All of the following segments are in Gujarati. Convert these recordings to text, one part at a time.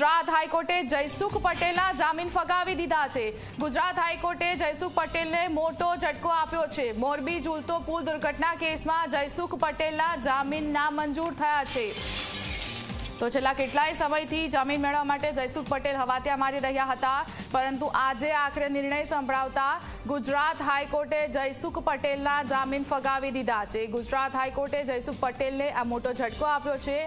ગુજરાત હાઈકોર્ટે જયસુખ પટેલના જામીન ફગાવી દીધા છે. ગુજરાત હાઈકોર્ટે જયસુખ પટેલને મોટો ઝટકો આપ્યો છે. મોરબી ઝૂલતો પુલ દુર્ઘટના કેસમાં જયસુખ પટેલના જામીન નામંજૂર થયા છે. તો છેલ્લા કેટલાય સમયથી જમીન મેળવવા માટે જયસુખ પટેલ હવાત્યા મારી રહ્યા હતા. પરંતુ આજે આખરે નિર્ણય સંભળાવતા ગુજરાત હાઈકોર્ટે જયસુખ પટેલના જામીન ફગાવી દીધા છે. ગુજરાત હાઈકોર્ટે જયસુખ પટેલને આ મોટો ઝટકો આપ્યો છે.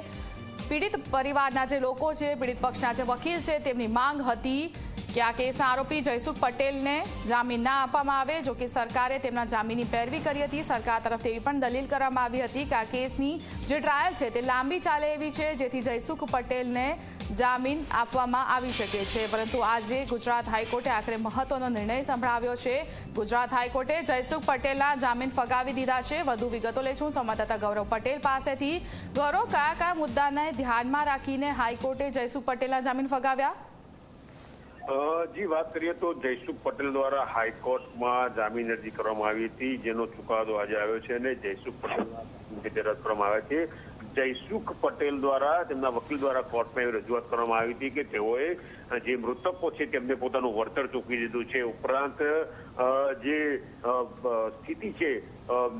પીડિત પરિવારના જે લોકો છે પીડિત પક્ષના જે વકીલ છે તેમની માંગ હતી કે આ કેસના આરોપી જયસુખ પટેલને જામીન ના આપવામાં આવે, જો કે સરકારે તેમના જામીનની પેરવી કરી હતી. સરકાર તરફથી એવી પણ દલીલ કરવામાં આવી હતી કે આ કેસની જે ટ્રાયલ છે તે લાંબી ચાલે એવી છે, જેથી જયસુખ પટેલને જામીન આપવામાં આવી શકે છે. પરંતુ આજે ગુજરાત હાઈકોર્ટે આખરે મહત્વનો નિર્ણય સંભળાવ્યો છે. ગુજરાત હાઈકોર્ટે જયસુખ પટેલના જામીન ફગાવી દીધા છે. વધુ વિગતો લઈશું સંવાદદાતા ગૌરવ પટેલ પાસેથી. ગૌરવ, કયા કયા મુદ્દાને ધ્યાનમાં રાખીને હાઈકોર્ટે જયસુખ પટેલના જામીન ફગાવ્યા? જી, વાત કરીએ તો જયસુખ પટેલ દ્વારા હાઈકોર્ટમાં જામીન અરજી કરવામાં આવી હતી, જેનો ચુકાદો આજે આવ્યો છે અને જયસુખ પટેલ રદ કરવામાં આવ્યા છે જયસુખ પટેલ દ્વારા, તેમના વકીલ દ્વારા કોર્ટમાં એવી રજૂઆત કરવામાં આવી હતી કે તેઓએ જે મૃતકો છે તેમને પોતાનું વળતર ચૂકવી દીધું છે. ઉપરાંત જે સ્થિતિ છે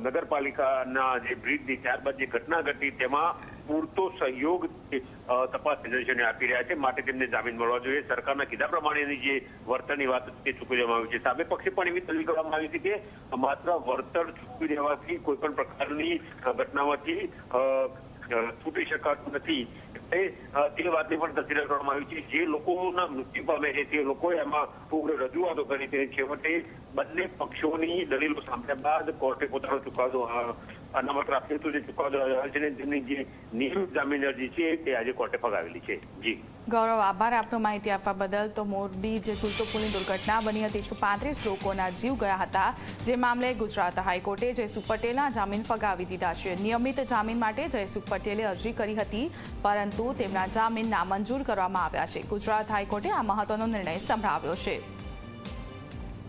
નગરપાલિકાના જે બ્રિજની ત્યારબાદ જે ઘટના ઘટી, તેમાં પૂરતો સહયોગ તપાસ એજન્સીઓને આપી રહ્યા છે. માટે તેમને જામીન મળવા જોઈએ. સરકારના કીધા પ્રમાણેની જે વળતરની વાત તે ચૂકવી દેવામાં આવી છે. સામે પક્ષે પણ એવી દલીલ કરવામાં આવી હતી કે માત્ર વળતર ચૂકવી દેવાથી કોઈ પણ પ્રકારની ઘટનામાંથી છૂટી શકાતું નથી. તે વાતની પણ તસવીર કરવામાં આવી છે. જે લોકોના મૃત્યુ પામે છે, તે લોકોએ એમાં ઉગ્ર રજૂઆતો કરી છેવટે બંને પક્ષોની દલીલો સાંભળ્યા બાદ કોર્ટે પોતાનો ચુકાદો અનામત રાખ્યો જે ચુકાદો છે જામીન અરજી છે તે આજે કોર્ટે ફગાવેલી છે. જી. ગૌરવ, આભાર આપનો માહિતી આપવા બદલ. તો મોરબી જે ઝૂલતો દુર્ઘટના બની હતી, એકસો પાંત્રીસ લોકોના જીવ ગયા હતા. જે મામલે ગુજરાત હાઈકોર્ટે જયસુખ પટેલના જામીન ફગાવી દીધા છે. નિયમિત જામીન માટે જયસુખ પટેલે અરજી કરી હતી, પરંતુ તેમના જામીન નામંજૂર કરવામાં આવ્યા છે. ગુજરાત હાઈકોર્ટે આ મહત્વનો નિર્ણય સંભળાવ્યો છે.